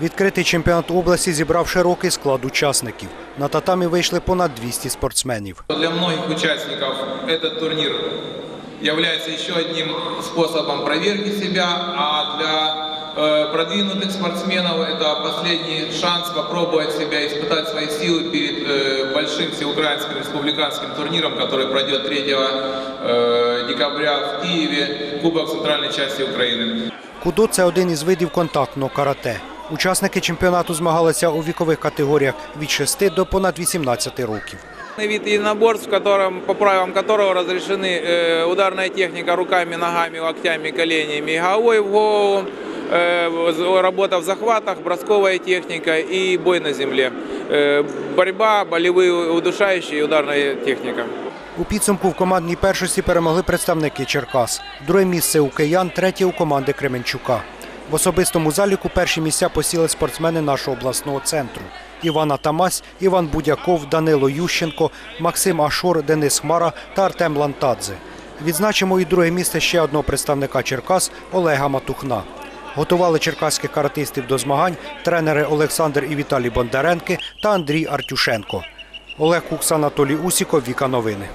Відкритий чемпіонат області зібрав широкий склад учасників. На татамі вийшли понад 200 спортсменів. Для многих участников этот турнир является еще одним способом проверки себя, а для э, продвинутых спортсменов это последний шанс попробовать себя, испытать свои силы перед э, большим всеукраинским республиканским турниром, который пройдет 3 э, декабря в Киеве, Кубок центральной части Украины. Кудо – це один із видів контактного карате. Учасники чемпіонату змагалися у вікових категоріях від 6 до понад 18 років. Вид единоборств, в котором, по правилам которого разрешены э, ударная техника руками, ногами, локтями, коленями и головой в голову, э, з- работа в захватах, бросковая техника и бой на земле. Э, борьба, болевые удушающие и ударная техника. У підсумку в командній першості перемогли представники Черкас. Друге місце у киян, третє у команди Кременчука. В особистому заліку перші місця посіли спортсмени нашого обласного центру. Іван Атамась, Іван Будяков, Данило Ющенко, Максим Ашор, Денис Хмара та Артем Лантадзе. Відзначимо і друге місце ще одного представника Черкас Олега Матухна. Готували черкаських каратистів до змагань тренери Олександр і Віталій Бондаренки та Андрій Артюшенко. Олег Кукс, Анатолій Усіков, Віка Новини.